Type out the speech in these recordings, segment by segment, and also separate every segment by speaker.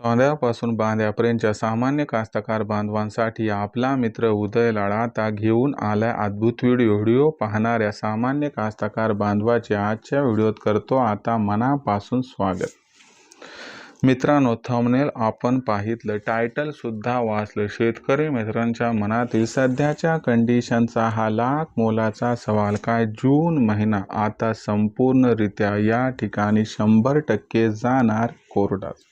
Speaker 1: सोंद्यापासून बांध्यापर्यंतच्या सामान्य कास्तकार बांधवांसाठी आपला मित्र उदय लढाता आता घेऊन आलाय अद्भुत व्हिडिओ. व्हिडिओ पाहणाऱ्या सामान्य कास्तकार बांधवाचे आजच्या व्हिडिओत करतो आता मनापासून स्वागत. मित्रांनो थंबनेल आपण पाहितलं टायटल सुद्धा वाचलं. शेतकरी मित्रांच्या मनातील सध्याच्या कंडिशनचा हा लाख मोलाचा सवाल काय जून महिना आता संपूर्णरित्या या ठिकाणी शंभर टक्के जाणार कोरडात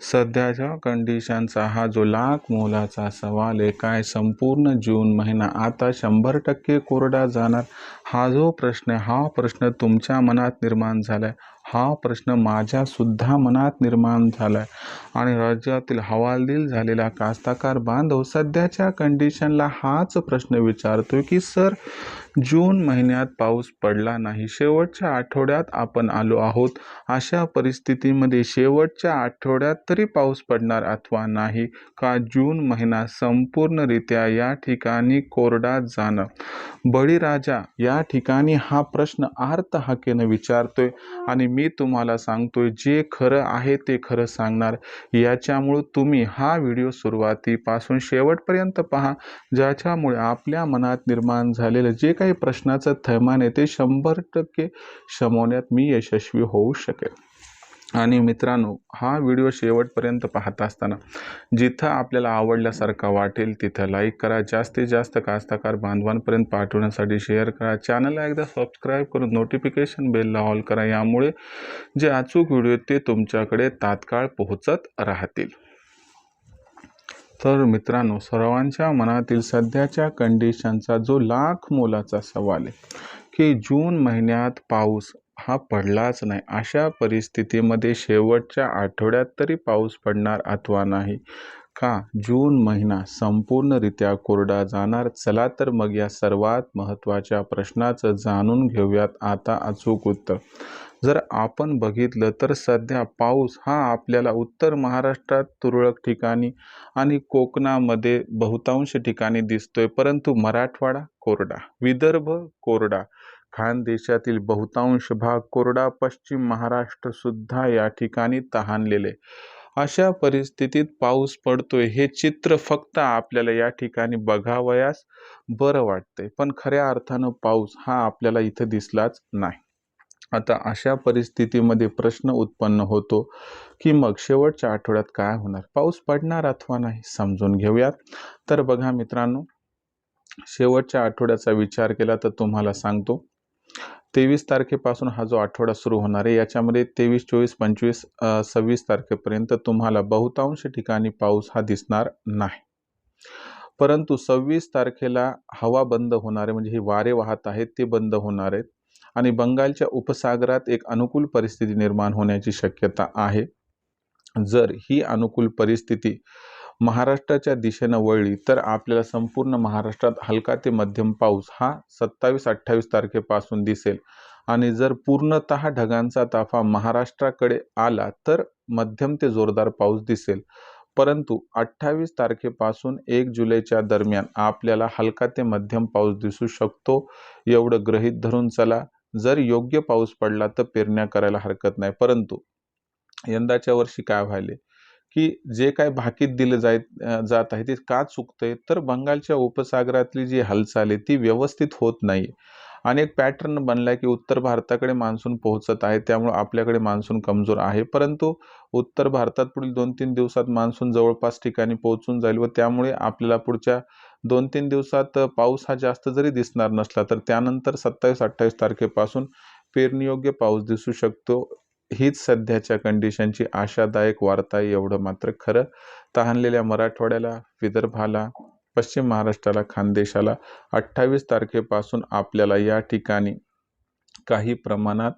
Speaker 1: सध्याच्या कंडिशनचा हा जो लाख मोलाचा सवाल आहे काय संपूर्ण जून महिना आता शंभर टक्के कोरडा जाणार? हा जो प्रश्न आहे हा प्रश्न तुमच्या मनात निर्माण झाला आहे हा प्रश्न माझ्यासुद्धा मनात निर्माण झाला आहे आणि राज्यातील हवालदिल झालेला कास्ताकार बांधव सध्याच्या कंडिशनला हाच प्रश्न विचारतोय की सर जून महिन्यात पाऊस पडला नाही शेवटच्या आठवड्यात आपण आलो आहोत. अशा परिस्थितीमध्ये शेवटच्या आठवड्यात तरी पाऊस पडणार अथवा नाही का? जून महिना संपूर्णरित्या या ठिकाणी कोरडा जाणं. बळीराजा या ठिकाणी हा प्रश्न आर्त हाकेनं विचारतोय आणि मी तुम्हाला सांगतोय जे खरं आहे ते खरं सांगणार. याच्यामुळं तुम्ही हा व्हिडिओ सुरुवातीपासून शेवटपर्यंत पहा ज्याच्यामुळे आपल्या मनात निर्माण झालेलं जे काही प्रश्नाचं थैमान आहे ते शंभर टक्के शमवण्यात मी यशस्वी होऊ शकेल आणि मित्रांनो हा व्हिडिओ शेवटपर्यंत पाहत असताना जिथं आपल्याला आवडल्यासारखा वाटेल तिथं लाईक करा. जास्तीत जास्त कास्तकार बांधवांपर्यंत पाठवण्यासाठी शेअर करा. चॅनलला एकदा सबस्क्राईब करून नोटिफिकेशन बेलला ऑल करा. यामुळे जे अचूक व्हिडिओ ते तुमच्याकडे तात्काळ पोहोचत राहतील. तर मित्रांनो सर्वांच्या मनातील सध्याच्या कंडिशनचा जो लाख मोलाचा सवाल आहे की जून महिन्यात पाऊस हा पडलाच नाही. अशा परिस्थितीमध्ये शेवटच्या आठवड्यात तरी पाऊस पडणार अथवा नाही? का? जून महिना संपूर्णरित्या कोरडा जाणार? चला तर मग या सर्वात महत्त्वाच्या प्रश्नाचं जाणून घेऊयात. आता अचूक उत्तर. जर आपण बघितलं तर सध्या पाऊस हा आपल्याला उत्तर महाराष्ट्रात तुरळक ठिकाणी आणि कोकणामध्ये बहुतांश ठिकाणी दिसतोय. परंतु मराठवाडा कोरडा विदर्भ कोरडा खानदेशातील बहुतांश भाग कोरडा पश्चिम महाराष्ट्र सुद्धा या ठिकाणी तहानलेले. अशा परिस्थितीत पाऊस पडतोय हे चित्र फक्त आपल्याला या ठिकाणी बघावयास बरं वाटतंय. पण खऱ्या अर्थानं पाऊस हा आपल्याला इथं दिसलाच नाही. आता अशा परिस्थितीमध्ये प्रश्न उत्पन्न होतो की मग शेवटच्या आठवड्यात काय होणार? पाऊस पडणार अथवा नाही समजून घेऊयात. तर बघा मित्रांनो शेवटच्या आठवड्याचा विचार केला तर तुम्हाला सांगतो तेवीस तारखेपासून हा जो आठवडा सुरू होणार आहे याच्यामध्ये तेवीस चोवीस पंचवीस सव्वीस तारखेपर्यंत तुम्हाला बहुतांश ठिकाणी पाऊस हा दिसणार नाही. परंतु सव्वीस तारखेला हवा बंद होणार आहे म्हणजे हे वारे वाहत आहेत ते बंद होणार आहेत. आणि बंगालच्या उपसागरात एक अनुकूल परिस्थिती निर्माण होण्याची शक्यता आहे. जर ही अनुकूल परिस्थिती महाराष्ट्राच्या दिशेनं वळली तर आपल्याला संपूर्ण महाराष्ट्रात हलका ते मध्यम पाऊस हा सत्तावीस अठ्ठावीस तारखेपासून दिसेल. आणि जर पूर्णत ढगांचा ताफा महाराष्ट्राकडे आला तर मध्यम ते जोरदार पाऊस दिसेल. परंतु अठ्ठावीस तारखेपासून एक जुलैच्या दरम्यान आपल्याला हलका ते मध्यम पाऊस दिसू शकतो. एवढं गृहीत धरून चला जर योग्य पाऊस पडला तर पेरण्या करायला हरकत नाही. परंतु यंदाच्या वर्षी काय व्हायले? की जे काय भाकीत दिलं जाय जात आहे ते का चुकतंय? तर बंगालच्या उपसागरातली जी हालचाल आहे ती व्यवस्थित होत नाही. आणि एक पॅटर्न बनलाय की उत्तर भारताकडे मान्सून पोहोचत आहे त्यामुळे आपल्याकडे मान्सून कमजोर आहे. परंतु उत्तर भारतात पुढील दोन तीन दिवसात मान्सून जवळपास ठिकाणी पोहोचून जाईल व त्यामुळे आपल्याला पुढच्या दोन तीन दिवसात पाऊस हा जास्त जरी दिसणार नसला तर त्यानंतर सत्तावीस अठ्ठावीस तारखेपासून पेरणीयोग्य पाऊस दिसू शकतो. हीच सध्याच्या कंडिशनची आशादायक वार्ता आहे एवढं मात्र खरं. तहानलेल्या मराठवाड्याला विदर्भाला पश्चिम महाराष्ट्राला खानदेशाला अठ्ठावीस तारखेपासून आपल्याला या ठिकाणी काही प्रमाणात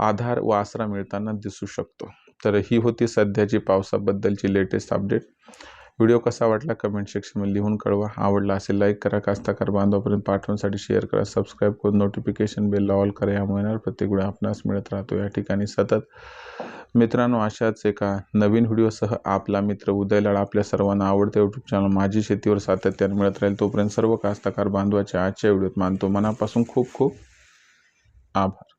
Speaker 1: आधार व आसरा मिळताना दिसू शकतो. तर ही होती सध्याची पावसाबद्दलची लेटेस्ट अपडेट व्हिडिओ कसा वाटला कमेंट सेक्शनमध्ये लिहून कळवा. आवडला असेल लाईक करा. कास्ताकार बांधवापर्यंत पाठवण्यासाठी शेअर करा. सबस्क्राईब करून नोटिफिकेशन बेल ऑल करा. यामुळे येणार प्रत्येक वेळा आपणास मिळत राहतो. या ठिकाणी सतत मित्रांनो अशाच एका नवीन व्हिडिओसह आपला मित्र उदयलाड आपल्या सर्वांना आवडते यूट्यूब चॅनल माझी शेतीवर सातत्याने मिळत राहील. तोपर्यंत सर्व कास्ताकार बांधवाच्या आजच्या व्हिडिओत मानतो. मनापासून खूप खूप आभार.